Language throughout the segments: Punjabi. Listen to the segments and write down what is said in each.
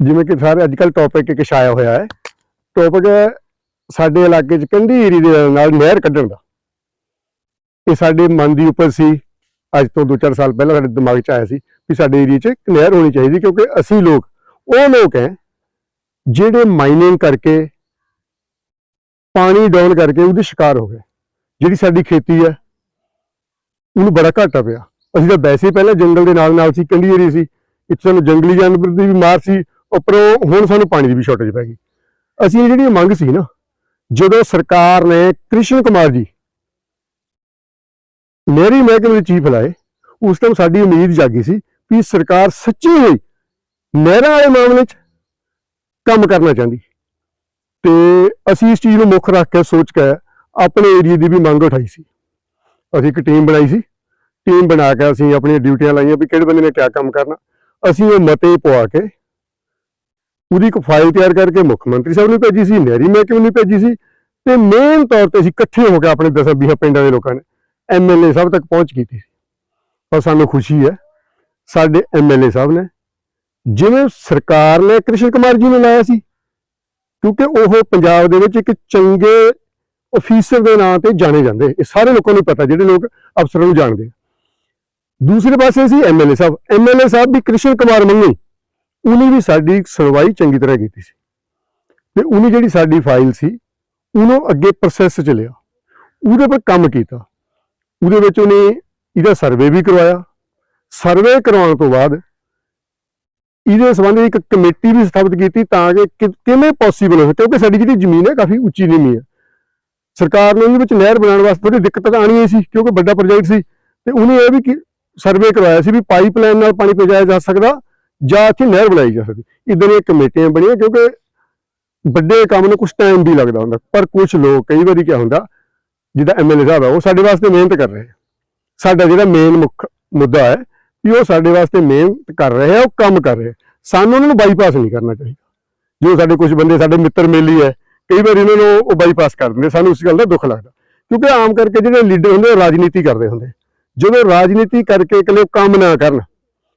ਜਿਵੇਂ ਕਿ ਸਾਰੇ ਅੱਜ ਕੱਲ ਟੌਪਿਕ ਇੱਕ ਛਾਇਆ ਹੋਇਆ ਹੈ। ਟੌਪਿਕ ਸਾਡੇ ਇਲਾਕੇ 'ਚ ਕੰਢੀ ਏਰੀ ਦੇ ਨਾਲ ਨਹਿਰ ਕੱਢਣ ਦਾ। ਇਹ ਸਾਡੇ ਮਨ ਦੀ ਉੱਪਰ ਸੀ। ਅੱਜ ਤੋਂ 2-4 ਸਾਲ ਪਹਿਲਾਂ ਸਾਡੇ ਦਿਮਾਗ 'ਚ ਆਇਆ ਸੀ ਵੀ ਸਾਡੇ ਏਰੀਆ 'ਚ ਇੱਕ ਨਹਿਰ ਹੋਣੀ ਚਾਹੀਦੀ ਕਿਉਂਕਿ ਅਸੀਂ ਲੋਕ, ਉਹ ਲੋਕ ਹੈ ਜਿਹੜੇ ਮਾਈਨਿੰਗ ਕਰਕੇ ਪਾਣੀ ਡਾਊਨ ਕਰਕੇ ਉਹਦੇ ਸ਼ਿਕਾਰ ਹੋ ਗਏ। ਜਿਹੜੀ ਸਾਡੀ ਖੇਤੀ ਹੈ, ਉਹਨੂੰ ਬੜਾ ਘਾਟਾ ਪਿਆ। ਅਸੀਂ ਤਾਂ ਵੈਸੇ ਪਹਿਲਾਂ ਜੰਗਲ ਦੇ ਨਾਲ ਨਾਲ ਸੀ ਕੰਢੀ ਏਰੀਆ ਸੀ। ਇੱਥੇ ਸਾਨੂੰ ਜੰਗਲੀ ਜਾਨਵਰ ਦੀ ਵੀ ਮਾਰ ਸੀ ਉੱਪਰੋਂ ਹੁਣ ਸਾਨੂੰ ਪਾਣੀ ਦੀ ਵੀ ਸ਼ਾਰਟੇਜ ਪੈ ਗਈ। ਅਸੀਂ ਇਹ ਜਿਹੜੀ ਮੰਗ ਸੀ ਨਾ, ਜਦੋਂ ਸਰਕਾਰ ਨੇ ਕ੍ਰਿਸ਼ਨ ਕੁਮਾਰ ਜੀ ਮੇਰੀ ਮਹਿਕਮੇ ਦੇ ਚੀਫ ਲਾਏ, ਉਸ ਟਾਈਮ ਸਾਡੀ ਉਮੀਦ ਜਾਗੀ ਸੀ ਵੀ ਸਰਕਾਰ ਸੱਚੀ ਹੋਈ ਨਹਿਰਾਂ ਵਾਲੇ ਮਾਮਲੇ 'ਚ ਕੰਮ ਕਰਨਾ ਚਾਹੁੰਦੀ। ਤੇ ਅਸੀਂ ਇਸ ਚੀਜ਼ ਨੂੰ ਮੁੱਖ ਰੱਖ ਕੇ, ਸੋਚ ਕੇ ਆਪਣੇ ਏਰੀਆ ਦੀ ਵੀ ਮੰਗ ਉਠਾਈ ਸੀ। ਅਸੀਂ ਇੱਕ ਟੀਮ ਬਣਾਈ ਸੀ। ਟੀਮ ਬਣਾ ਕੇ ਅਸੀਂ ਆਪਣੀਆਂ ਡਿਊਟੀਆਂ ਲਾਈਆਂ ਵੀ ਕਿਹੜੇ ਬੰਦੇ ਨੇ ਕਿਆ ਕੰਮ ਕਰਨਾ। ਅਸੀਂ ਉਹ ਮਤੇ ਪਵਾ ਕੇ ਉਹਦੀ ਇੱਕ ਫਾਈਲ ਤਿਆਰ ਕਰਕੇ ਮੁੱਖ ਮੰਤਰੀ ਸਾਹਿਬ ਨੂੰ ਭੇਜੀ ਸੀ, ਨਹਿਰੀ ਮਹਿਕਮੇ ਨੂੰ ਭੇਜੀ ਸੀ ਤੇ ਮੇਨ ਤੌਰ ਤੇ ਅਸੀਂ ਇਕੱਠੇ ਹੋ ਕੇ ਆਪਣੇ 10 20 ਪਿੰਡਾਂ ਦੇ ਲੋਕਾਂ ਨੇ ਐਮਐਲਏ ਸਾਹਿਬ ਤੱਕ ਪਹੁੰਚ ਕੀਤੀ ਸੀ ਪਰ ਸਾਨੂੰ ਖੁਸ਼ੀ ਹੈ, ਸਾਡੇ ਐਮਐਲਏ ਸਾਹਿਬ ਨੇ ਜਿਵੇਂ ਸਰਕਾਰ ਨੇ ਕ੍ਰਿਸ਼ਨ ਕੁਮਾਰ ਜੀ ਨੂੰ ਲਾਇਆ ਸੀ, ਕਿਉਂਕਿ ਉਹ ਪੰਜਾਬ ਦੇ ਵਿੱਚ ਇੱਕ ਚੰਗੇ ਅਫੀਸਰ ਦੇ ਨਾਂ ਤੇ ਜਾਣੇ ਜਾਂਦੇ ਇਹ ਸਾਰੇ ਲੋਕਾਂ ਨੂੰ ਪਤਾ, ਜਿਹੜੇ ਲੋਕ ਅਫਸਰਾਂ ਨੂੰ ਜਾਣਦੇ ਆ। ਦੂਸਰੇ ਪਾਸੇ ਸੀ ਐਮਐਲਏ ਸਾਹਿਬ ਐਮਐਲਏ ਸਾਹਿਬ ਵੀ ਕ੍ਰਿਸ਼ਨ ਕੁਮਾਰ ਮੰਨੀ ਉਹਨੇ ਵੀ ਸਾਡੀ ਸੁਣਵਾਈ ਚੰਗੀ ਤਰ੍ਹਾਂ ਕੀਤੀ ਸੀ। ਤੇ ਉਹਨੇ ਜਿਹੜੀ ਸਾਡੀ ਫਾਈਲ ਸੀ, ਉਹਨੂੰ ਅੱਗੇ ਪ੍ਰੋਸੈਸ ਚ ਲਿਆ। ਉਹਦੇ ਪਰ ਕੰਮ ਕੀਤਾ। ਉਹਦੇ ਵਿੱਚ ਉਹਨੇ ਇਹਦਾ ਸਰਵੇ ਵੀ ਕਰਵਾਇਆ। ਸਰਵੇ ਕਰਵਾਉਣ ਤੋਂ ਬਾਅਦ ਇਹਦੇ ਸੰਬੰਧ ਇੱਕ ਕਮੇਟੀ ਵੀ ਸਥਾਪਿਤ ਕੀਤੀ ਤਾਂ ਕਿ ਕਿਵੇਂ ਪੋਸੀਬਲ ਹੋ ਕਿਉਂਕਿ ਸਾਡੀ ਜਿਹੜੀ ਜ਼ਮੀਨ ਹੈ ਕਾਫੀ ਉੱਚੀ ਨੀਵੀਂ ਹੈ। ਸਰਕਾਰ ਨੂੰ ਇਹਦੇ ਵਿੱਚ ਨਹਿਰ ਬਣਾਉਣ ਵਾਸਤੇ ਥੋੜੀ ਦਿੱਕਤ ਤਾਂ ਆਣੀ ਹੀ ਸੀ, ਕਿਉਂਕਿ ਵੱਡਾ ਪ੍ਰੋਜੈਕਟ ਸੀ। ਤੇ ਉਹਨੇ ਇਹ ਵੀ ਸਰਵੇ ਕਰਵਾਇਆ ਸੀ ਵੀ ਪਾਈਪਲਾਈਨ ਨਾਲ ਪਾਣੀ ਪਹੁੰਚਾਇਆ ਜਾ ਸਕਦਾ ਜਾਂ ਇੱਥੇ ਨਹਿਰ ਬਣਾਈ ਜਾ ਸਕਦੀ। ਇਦਾਂ ਦੀਆਂ ਕਮੇਟੀਆਂ ਬਣੀਆਂ, ਕਿਉਂਕਿ ਵੱਡੇ ਕੰਮ ਨੂੰ ਕੁਝ ਟਾਈਮ ਵੀ ਲੱਗਦਾ ਹੁੰਦਾ। ਪਰ ਕੁਝ ਲੋਕ ਕਈ ਵਾਰੀ ਕੀ ਹੁੰਦਾ ਜਿਹਦਾ ਐਮਐਲਏ ਸਾਹਿਬ ਹੈ ਉਹ ਸਾਡੇ ਵਾਸਤੇ ਮਿਹਨਤ ਕਰ ਰਹੇ ਸਾਡਾ ਜਿਹੜਾ ਮੇਨ ਮੁੱਖ ਮੁੱਦਾ ਹੈ ਕਿ ਉਹ ਸਾਡੇ ਵਾਸਤੇ ਮਿਹਨਤ ਕਰ ਰਹੇ ਆ, ਉਹ ਕੰਮ ਕਰ ਰਹੇ ਸਾਨੂੰ ਉਹਨਾਂ ਨੂੰ ਬਾਈਪਾਸ ਨਹੀਂ ਕਰਨਾ ਚਾਹੀਦਾ। ਜੋ ਸਾਡੇ ਕੁਝ ਬੰਦੇ, ਸਾਡੇ ਮਿੱਤਰ ਮੇਲੀ ਹੈ, ਕਈ ਵਾਰ ਇਹਨਾਂ ਨੂੰ ਉਹ ਬਾਈਪਾਸ ਕਰ ਦਿੰਦੇ ਸਾਨੂੰ ਇਸ ਗੱਲ ਦਾ ਦੁੱਖ ਲੱਗਦਾ। ਕਿਉਂਕਿ ਆਮ ਕਰਕੇ ਜਿਹੜੇ ਲੀਡਰ ਹੁੰਦੇ ਉਹ ਰਾਜਨੀਤੀ ਕਰਦੇ ਹੁੰਦੇ ਜਦੋਂ ਰਾਜਨੀਤੀ ਕਰਕੇ ਇਕੱਲੇ ਉਹ ਕੰਮ ਨਾ ਕਰਨ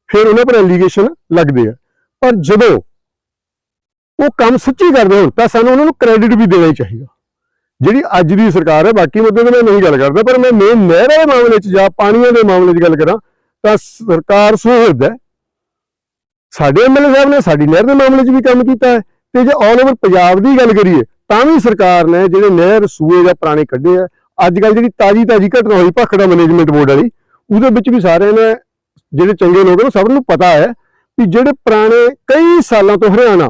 ਫਿਰ ਉਹਨਾਂ ਪਰ ਐਲੀਗੇਸ਼ਨ ਲੱਗਦੇ ਆ। ਪਰ ਜਦੋਂ ਉਹ ਕੰਮ ਸੱਚੀ ਕਰਦੇ ਹੋਣ, ਤਾਂ ਸਾਨੂੰ ਉਹਨਾਂ ਨੂੰ ਕ੍ਰੈਡਿਟ ਵੀ ਦੇਣਾ ਹੀ ਚਾਹੀਦਾ। ਜਿਹੜੀ ਅੱਜ ਦੀ ਸਰਕਾਰ ਹੈ, ਬਾਕੀ ਮੁੱਦੇ ਤੇ ਮੈਂ ਨਹੀਂ ਗੱਲ ਕਰਦਾ, ਪਰ ਮੈਂ ਮੇਨ ਨਹਿਰਾਂ ਦੇ ਮਾਮਲੇ 'ਚ ਜਾਂ ਪਾਣੀਆਂ ਦੇ ਮਾਮਲੇ 'ਚ ਗੱਲ ਕਰਾਂ, ਤਾਂ ਸਰਕਾਰ ਸੁਹਿਰਦ ਹੈ, ਸਾਡੇ ਐਮਐਲਏ ਸਾਹਿਬ ਨੇ ਸਾਡੀ ਨਹਿਰ ਦੇ ਮਾਮਲੇ 'ਚ ਵੀ ਕੰਮ ਕੀਤਾ ਹੈ। ਤੇ ਜੇ ਆਲ ਓਵਰ ਪੰਜਾਬ ਦੀ ਗੱਲ ਕਰੀਏ, ਤਾਂ ਵੀ ਸਰਕਾਰ ਨੇ ਜਿਹੜੇ ਨਹਿਰ, ਸੂਏ ਜਾਂ ਪੁਰਾਣੇ ਕੱਢੇ ਆ, ਅੱਜ ਕੱਲ ਜਿਹੜੀ ਤਾਜੀ ਤਾਜੀ ਘਟਨਾ ਹੋਈ, ਭਖੜਾ ਮੈਨੇਜਮੈਂਟ ਬੋਰਡ ਵਾਲੀ, ਉਹਦੇ ਵਿੱਚ ਵੀ ਸਾਰਿਆਂ ਨੇ ਜਿਹੜੇ ਚੰਗੇ ਲੋਕ ਨੇ ਸਭ ਨੂੰ ਪਤਾ ਹੈ ਕਿ ਜਿਹੜੇ ਪੁਰਾਣੇ ਕਈ ਸਾਲਾਂ ਤੋਂ ਹਰਿਆਣਾ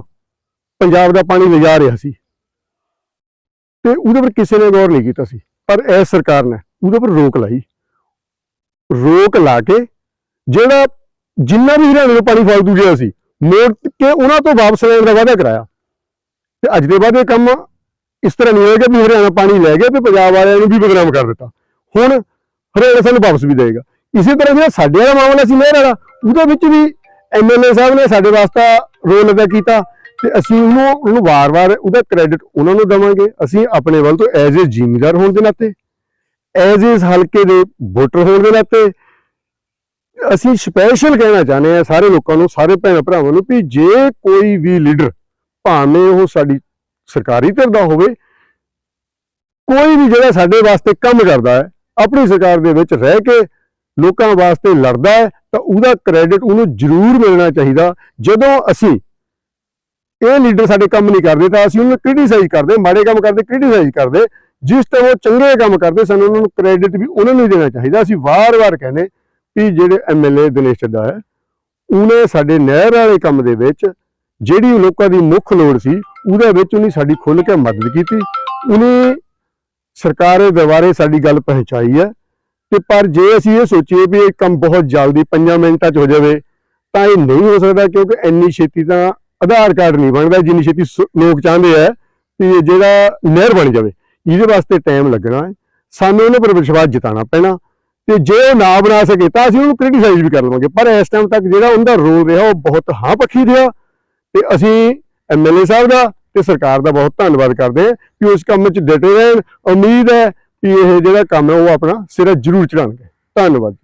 ਪੰਜਾਬ ਦਾ ਪਾਣੀ ਲਿਜਾ ਰਿਹਾ ਸੀ ਤੇ ਉਹਦੇ ਪਰ ਕਿਸੇ ਨੇ ਗੌਰ ਨਹੀਂ ਕੀਤਾ ਸੀ, ਪਰ ਇਹ ਸਰਕਾਰ ਨੇ ਉਹਦੇ ਪਰ ਰੋਕ ਲਾਈ। ਰੋਕ ਲਾ ਕੇ ਜਿਹੜਾ ਜਿੰਨਾ ਵੀ ਹਰਿਆਣੇ ਨੂੰ ਪਾਣੀ ਫਾਲਤੂ ਗਿਆ ਸੀ, ਮੋੜ ਕੇ ਉਹਨਾਂ ਤੋਂ ਵਾਪਸ ਲੈਣ ਦਾ ਵਾਅਦਾ ਕਰਾਇਆ। ਤੇ ਅੱਜ ਦੇ ਬਾਅਦ ਇਹ ਕੰਮ ਇਸ ਤਰ੍ਹਾਂ ਨਹੀਂ ਹੋਏਗਾ ਵੀ ਹਰਿਆਣਾ ਪਾਣੀ ਲੈ ਗਿਆ ਤੇ ਪੰਜਾਬ ਵਾਲਿਆਂ ਨੂੰ ਵੀ ਬਦਨਾਮ ਕਰ ਦਿੱਤਾ। ਹੁਣ ਹਰਿਆਣਾ ਸਾਨੂੰ ਵਾਪਸ ਵੀ ਦੇਗਾ ਇਸੇ ਤਰ੍ਹਾਂ ਜਿਹੜਾ ਸਾਡੇ ਵਾਲਾ ਮਾਮਲਾ ਸੀ ਨਹਿਰ ਵਾਲਾ, ਉਹਦੇ ਵਿੱਚ ਵੀ ਐਮਐਲਏ ਸਾਹਿਬ ਨੇ ਸਾਡੇ ਵਾਸਤੇ ਰੋਲ ਅਦਾ ਕੀਤਾ ਤੇ ਅਸੀਂ ਉਹਨੂੰ ਉਹਨੂੰ ਵਾਰ-ਵਾਰ ਉਹਦਾ ਕ੍ਰੈਡਿਟ ਉਹਨਾਂ ਨੂੰ ਦੇਵਾਂਗੇ। ਅਸੀਂ ਆਪਣੇ ਵੱਲ ਤੋਂ ਐਜ਼ ਏ ਜ਼ਿਮੀਦਾਰ ਹੋਣ ਦੇ ਨਾਤੇ ਐਜ਼ ਏ ਹਲਕੇ ਦੇ ਵੋਟਰ ਹੋਣ ਦੇ ਨਾਤੇ, ਅਸੀਂ ਸਪੈਸ਼ਲ ਕਹਿਣਾ ਚਾਹੁੰਦੇ ਆ ਸਾਰੇ ਲੋਕਾਂ ਨੂੰ, ਸਾਰੇ ਭੈਣ ਭਰਾਵਾਂ ਨੂੰ ਵੀ ਜੇ ਕੋਈ ਵੀ ਲੀਡਰ ਭਾਵੇਂ ਉਹ ਸਾਡੀ ਸਰਕਾਰੀ ਧਿਰ ਦਾ ਹੋਵੇ, ਕੋਈ ਵੀ ਜਿਹੜਾ ਸਾਡੇ ਵਾਸਤੇ ਕੰਮ ਕਰਦਾ ਹੈ, ਆਪਣੀ ਸਰਕਾਰ ਦੇ ਵਿੱਚ ਰਹਿ ਕੇ ਲੋਕਾਂ ਵਾਸਤੇ ਲੜਦਾ ਹੈ, ਤਾਂ ਉਹਦਾ ਕ੍ਰੈਡਿਟ ਉਹਨੂੰ ਜ਼ਰੂਰ ਮਿਲਣਾ ਚਾਹੀਦਾ। ਜਦੋਂ ਅਸੀਂ ਇਹ ਲੀਡਰ ਸਾਡੇ ਕੰਮ ਨਹੀਂ ਕਰਦੇ, ਤਾਂ ਅਸੀਂ ਉਹਨੂੰ ਕ੍ਰਿਟੀਸਾਈਜ਼ ਕਰਦੇ, ਮਾੜੇ ਕੰਮ ਕਰਦੇ ਕ੍ਰਿਟੀਸਾਈਜ਼ ਕਰਦੇ। ਜਿਸ ਟਾਈਮ ਉਹ ਚੰਗੇ ਕੰਮ ਕਰਦੇ, ਸਾਨੂੰ ਉਹਨਾਂ ਨੂੰ ਕ੍ਰੈਡਿਟ ਵੀ ਉਹਨਾਂ ਨੂੰ ਹੀ ਦੇਣਾ ਚਾਹੀਦਾ। ਅਸੀਂ ਵਾਰ-ਵਾਰ ਕਹਿੰਦੇ ਵੀ ਜਿਹੜੇ ਐਮਐਲਏ ਦਿਨੇਸ਼ ਚੱਡਾ ਹੈ, ਉਹਨੇ ਸਾਡੇ ਨਹਿਰ ਵਾਲੇ ਕੰਮ ਦੇ ਵਿੱਚ ਜਿਹੜੀ ਲੋਕਾਂ ਦੀ ਮੁੱਖ ਲੋੜ ਸੀ, ਉਹਦੇ ਵਿੱਚ ਉਹਨੇ ਸਾਡੀ ਖੁੱਲ੍ਹ ਕੇ ਮਦਦ ਕੀਤੀ। ਉਹਨੇ ਸਰਕਾਰ ਦੇ ਸਾਡੀ ਗੱਲ ਪਹੁੰਚਾਈ ਹੈ। ਤੇ ਪਰ ਜੇ ਅਸੀਂ ਇਹ ਸੋਚੀਏ ਵੀ ਇਹ ਕੰਮ ਬਹੁਤ ਜਲਦੀ 5 ਮਿੰਟਾਂ 'ਚ ਹੋ ਜਾਵੇ, ਤਾਂ ਇਹ ਨਹੀਂ ਹੋ ਸਕਦਾ ਕਿਉਂਕਿ ਇੰਨੀ ਛੇਤੀ ਤਾਂ ਆਧਾਰ ਕਾਰਡ ਨਹੀਂ ਬਣਦਾ, ਜਿੰਨੀ ਛੇਤੀ ਸ- ਲੋਕ ਚਾਹੁੰਦੇ ਆ ਵੀ ਜਿਹੜਾ ਨਹਿਰ ਬਣ ਜਾਵੇ, ਇਹਦੇ ਵਾਸਤੇ ਟਾਈਮ ਲੱਗਣਾ ਹੈ। ਸਾਨੂੰ ਉਹਨਾਂ ਪਰ ਵਿਸ਼ਵਾਸ ਜਤਾਉਣਾ ਪੈਣਾ। ਤੇ ਜੇ ਉਹ ਨਾ ਬਣਾ ਸਕੇ, ਤਾਂ ਅਸੀਂ ਉਹਨੂੰ ਕ੍ਰਿਟੀਸਾਈਜ਼ ਵੀ ਕਰ ਲਵਾਂਗੇ। ਪਰ ਇਸ ਟਾਈਮ ਤੱਕ ਜਿਹੜਾ ਉਹਦਾ ਰੋਲ ਰਿਹਾ, ਉਹ ਬਹੁਤ ਹਾਂ ਪੱਖੀ ਰਿਹਾ। ਤੇ ਅਸੀਂ ਐਮਐਲਏ ਸਾਹਿਬ ਦਾ ਤੇ ਸਰਕਾਰ ਦਾ ਬਹੁਤ ਧੰਨਵਾਦ ਕਰਦੇ ਹਾਂ ਕਿ ਉਸ ਕੰਮ 'ਚ ਡਟੇ ਰਹਿਣ। ਉਮੀਦ ਹੈ ਵੀ ਇਹ ਜਿਹੜਾ ਕੰਮ ਹੈ ਉਹ ਆਪਣਾ ਸਿਰਾ ਜ਼ਰੂਰ ਚੜਾਉਣਗੇ ਧੰਨਵਾਦ